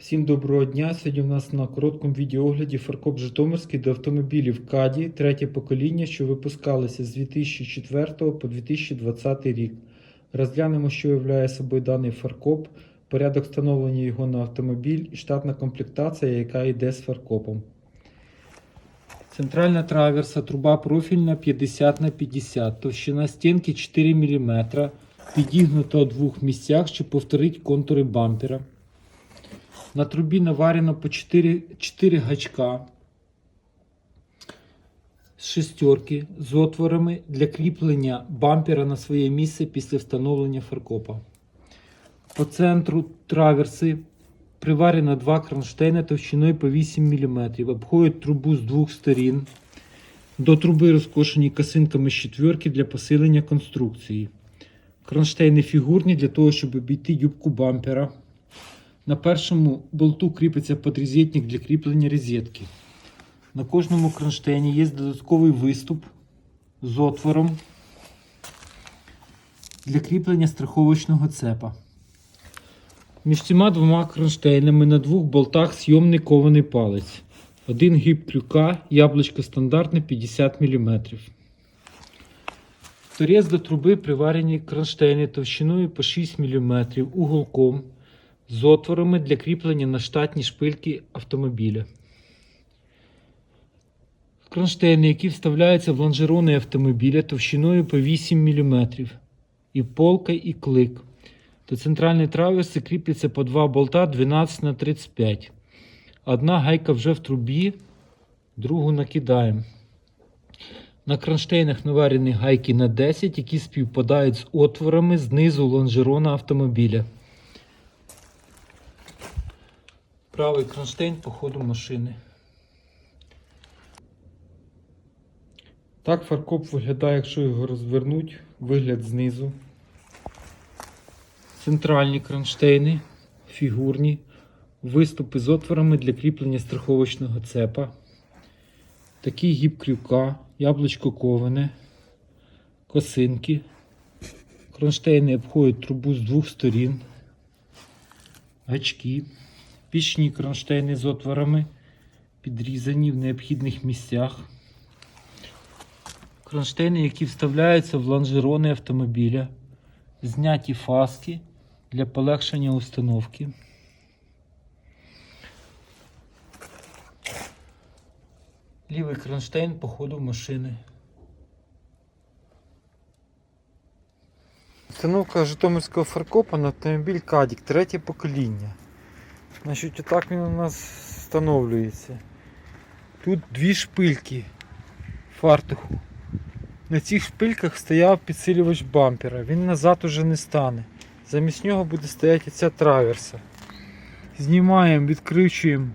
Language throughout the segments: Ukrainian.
Всім доброго дня! Сьогодні в нас на короткому відеоогляді фаркоп Житомирський до автомобілів Каді, третє покоління, що випускалися з 2004 по 2020 рік. Розглянемо, що являє собою даний фаркоп, порядок встановлення його на автомобіль і штатна комплектація, яка йде з фаркопом. Центральна траверса, труба профільна 50 на 50, товщина стінки 4 мм, підігнута у двох місцях, щоб повторити контури бампера. На трубі наварено по 4, 4 гачка з шестерки з отворами для кріплення бампера на своє місце після встановлення фаркопа. По центру траверси приварено два кронштейни товщиною по 8 мм. Обходять трубу з двох сторін. До труби розкошені косинками з четверки для посилення конструкції. Кронштейни фігурні для того, щоб обійти юбку бампера. На першому болту кріпиться подрізетник для кріплення розетки. На кожному кронштейні є додатковий виступ з отвором для кріплення страховочного цепа. Між цими двома кронштейнами на двох болтах зйомний кований палець. Один гіб крюка, яблучко стандартне 50 мм. Торець до труби приварені кронштейни товщиною по 6 мм уголком з отворами для кріплення на штатні шпильки автомобіля. Кронштейни, які вставляються в лонжерони автомобіля товщиною по 8 мм. І полка, і клик. До центральної траверси кріпляться по два болта 12 на 35. Одна гайка вже в трубі, другу накидаємо. На кронштейнах наварені гайки на 10, які співпадають з отворами знизу лонжерона автомобіля. Правий кронштейн по ходу машини. Так фаркоп виглядає, якщо його розвернуть, вигляд знизу. Центральні кронштейни, фігурні, виступи з отворами для кріплення страховочного цепа. Такий гіб крюка, яблучко коване, косинки. Кронштейни обходять трубу з двох сторін, гачки. Пічні кронштейни з отворами підрізані в необхідних місцях. Кронштейни, які вставляються в лонжерони автомобіля, зняті фаски для полегшення установки. Лівий кронштейн по ходу машини. Установка Житомирського фаркопа на автомобіль Кадік, третє покоління. Значить, отак він у нас встановлюється. Тут дві шпильки фартуху. На цих шпильках стояв підсилювач бампера. Він назад уже не стане. Замість нього буде стояти ця траверса. Знімаємо, відкручуємо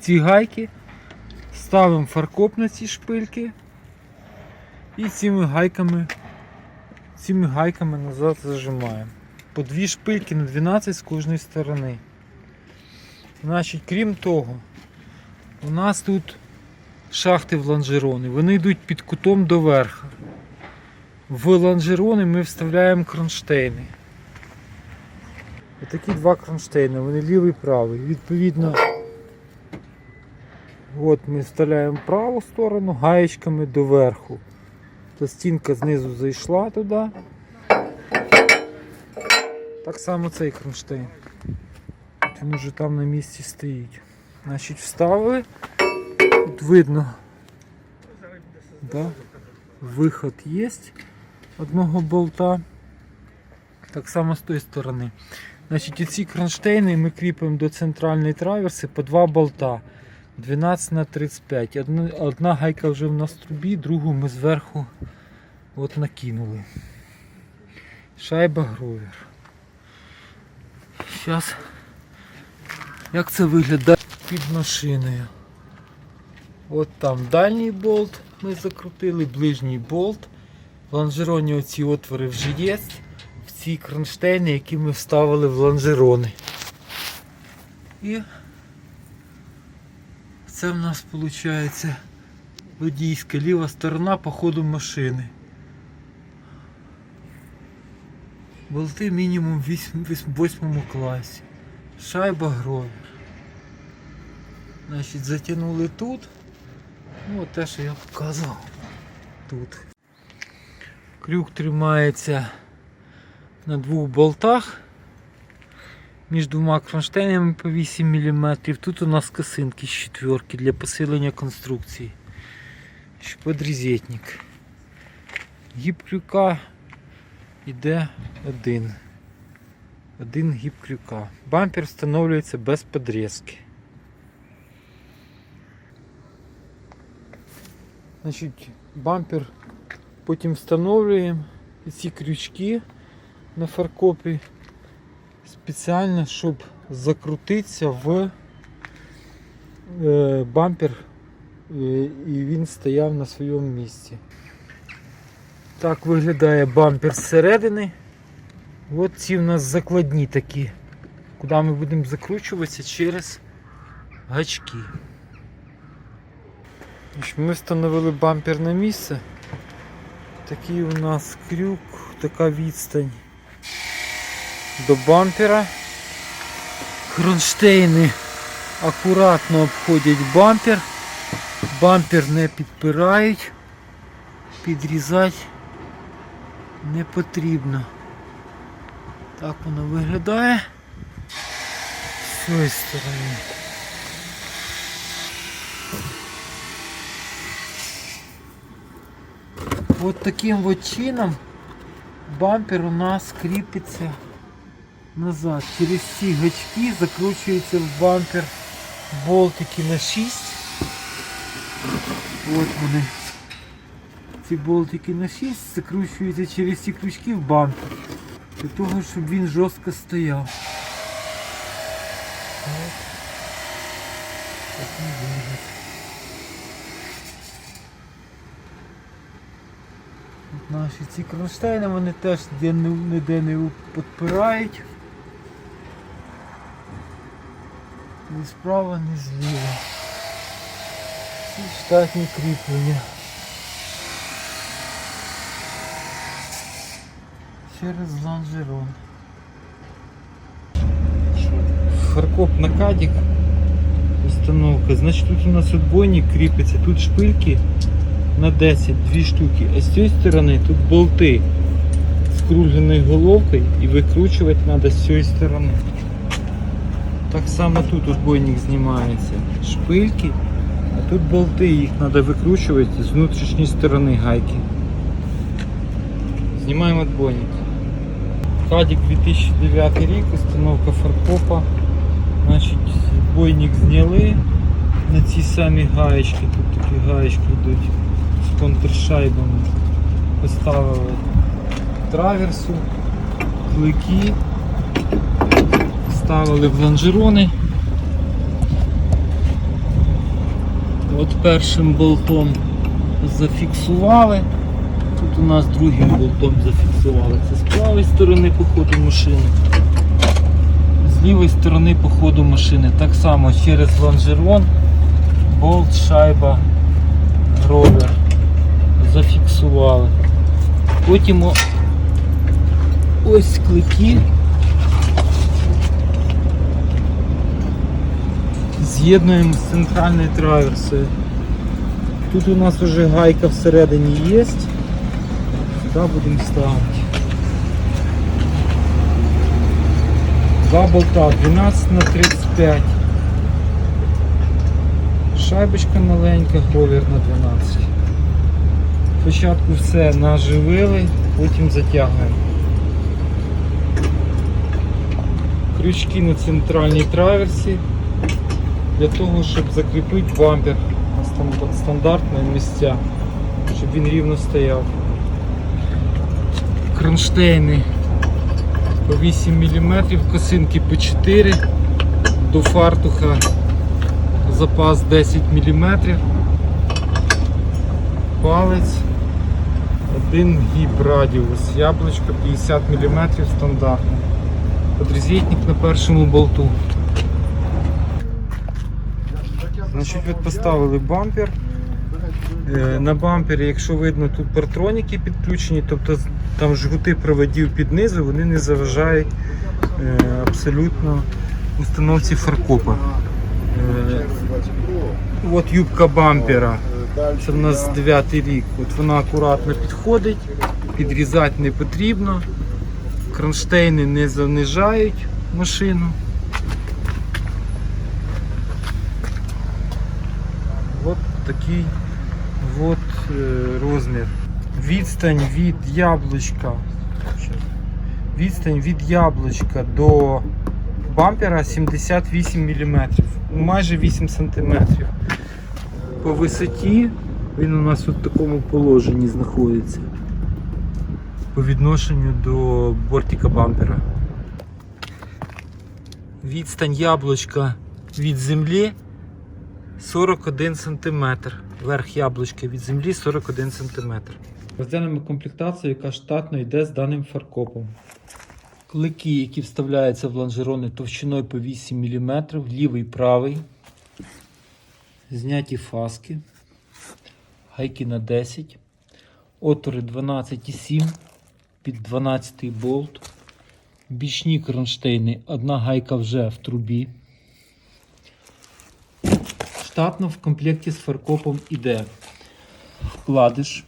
ці гайки, ставимо фаркоп на ці шпильки і цими гайками, цими гайками назад зажимаємо. По дві шпильки на 12 з кожної сторони. Значить, крім того, у нас тут шахти в лонжерони. Вони йдуть під кутом до верха. В лонжерони ми вставляємо кронштейни. Отакі два кронштейни, вони лівий і правий. Відповідно, от ми вставляємо праву сторону гаєчками до верху. Пластинка знизу зайшла туди. Так само цей кронштейн. Він уже там на місці стоїть. Значить, вставили. Тут видно. Да? Виход є одного болта. Так само з тої сторони. Значить, ці кронштейни ми кріпимо до центральної траверси по два болта 12 на 35. Одна, одна гайка вже в нас в трубі, другу ми зверху от накинули. Шайба гровер. Зараз як це виглядає під машиною. От там дальній болт ми закрутили, ближній болт. В лонжероні оці отвори вже є. В ці кронштейни, які ми вставили в лонжерони. І це в нас виходить водійська ліва сторона по ходу машини. Болти мінімум в 8 класі. Шайба гровер. Значить, затягнули тут. Ну, от те, що я показував тут. Крюк тримається на двох болтах між двома кронштейнами по 8 мм. Тут у нас косинки з четверки для посилення конструкції. Подрізетник. Гіб крюка йде один. Один гіб крюка. Бампер встановлюється без подрізки. Значить, бампер потім встановлюємо ці крючки на фаркопі спеціально, щоб закрутитися в е, бампер е, і він стояв на своєму місці. Так виглядає бампер зсередини. От ці у нас закладні такі, куди ми будемо закручуватися через гачки. Ми встановили бампер на місце. Такий у нас крюк, така відстань до бампера. Кронштейни акуратно обходять бампер. Бампер не підпирають, підрізати не потрібно. Так воно виглядає з цієї сторони. От таким от чином бампер у нас кріпиться назад. Через ці гачки закручується в бампер болтики на 6. От вони. Ці болтики на 6 закручуються через ці крючки в бампер. Для того, щоб він жорстко стояв. От. Такий вигляд. Наші ці кронштейни вони теж ніде не, не підпирають. Ні справа, ні зліва. Ці штатні кріплення. Через лонжерон. Фаркоп на кадік. Установка. Значить тут у нас отбойник кріпиться, тут шпильки на 10, дві штуки. А з цієї сторони тут болти з кругляною головкою і викручувати треба з цієї сторони. Так само тут отбойник знімається. Шпильки, а тут болти, їх треба викручувати з внутрішньої сторони гайки. Знімаємо отбойник. Кадік 2009 рік, установка фаркопа. Значить, отбойник зняли на ці самі гаєчки, тут такі гаєчки йдуть з контршайбами. Поставили траверсу, клики, ставили в лонжерони. От першим болтом зафіксували. У нас другим болтом зафіксували. Це з правої сторони по ходу машини. З лівої сторони по ходу машини. Так само через лонжерон, болт, шайба, ровер зафіксували. Потім ось клики з'єднуємо з центральною траверсою. Тут у нас вже гайка всередині є. Сюди будемо ставити. Два болта 12 на 35. Шайбочка маленька, гровер на 12. Спочатку все наживили, потім затягуємо. Крючки на центральній траверсі для того, щоб закріпити бампер на стан- стандартне місця, щоб він рівно стояв. Кронштейни по 8 мм, косинки по 4 до фартуха запас 10 мм, палець, один гіб радіус, яблучко 50 мм стандартно. Подрізетник на першому болту. Значить, от поставили бампер. Е, На бампері, якщо видно, тут партроніки підключені, тобто там жгути проводів під низу, вони не заважають е, абсолютно установці фаркопа. Е, От юбка бампера. Це в нас 9 рік. От вона акуратно підходить, підрізати не потрібно. Кронштейни не занижають машину. От такий от, е, розмір. Відстань від яблучка. Відстань від яблучка до бампера 78 мм. Майже 8 см. По висоті він у нас у такому положенні знаходиться. По відношенню до бортика бампера. Відстань яблучка від землі 41 см. Верх яблучка від землі 41 см. Розглянемо комплектацію, яка штатно йде з даним фаркопом. Клики, які вставляються в лонжерони товщиною по 8 мм, лівий правий. Зняті фаски. Гайки на 10. Отвори 12,7 під 12 болт. Бічні кронштейни. Одна гайка вже в трубі. Штатно в комплекті з фаркопом іде вкладиш,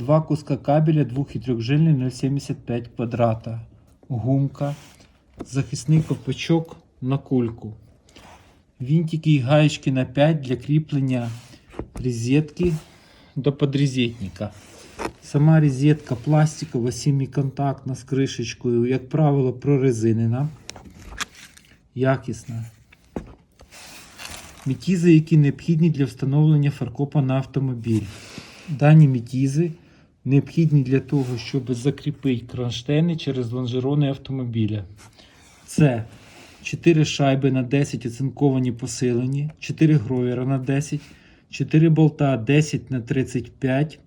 два куска кабеля 2 і 3 0,75 квадрата, гумка, захисний ковпачок на кульку, вінтики і гаєчки на 5 для кріплення розетки до подрезетника. Сама розетка пластикова, семиконтактна з кришечкою, як правило, прорезинена, якісна. Мітізи, які необхідні для встановлення фаркопа на автомобіль. Дані мітізи необхідні для того, щоб закріпити кронштейни через лонжерони автомобіля. Це 4 шайби на 10 оцинковані посилені, 4 гровера на 10, 4 болта 10 на 35,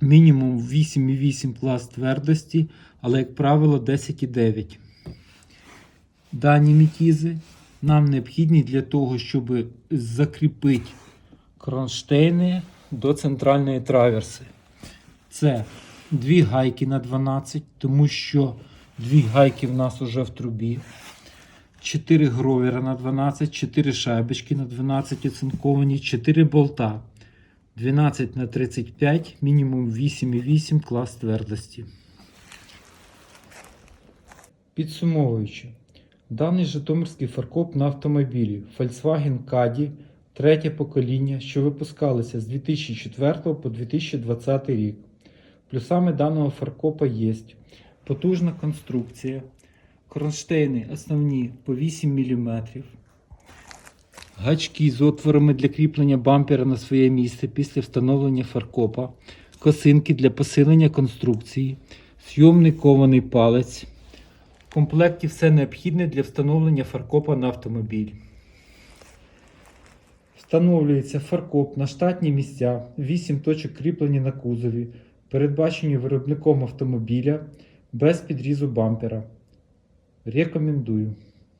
мінімум 8,8 клас твердості, але, як правило, 10,9. Дані мітізи нам необхідні для того, щоб закріпити кронштейни до центральної траверси. Це дві гайки на 12, тому що дві гайки в нас вже в трубі. 4 гровера на 12, 4 шайбочки на 12 оцинковані, 4 болта. 12 на 35, мінімум 8,8 клас твердості. Підсумовуючи, Даний Житомирський фаркоп на автомобілі Volkswagen Caddy третє покоління, що випускалися з 2004 по 2020 рік. Плюсами даного фаркопа є потужна конструкція, кронштейни основні по 8 мм, гачки з отворами для кріплення бампера на своє місце після встановлення фаркопа, косинки для посилення конструкції, зйомний кований палець. В комплекті все необхідне для встановлення фаркопа на автомобіль. Встановлюється фаркоп на штатні місця, 8 точок кріплення на кузові, передбачені виробником автомобіля без підрізу бампера. Рекомендую.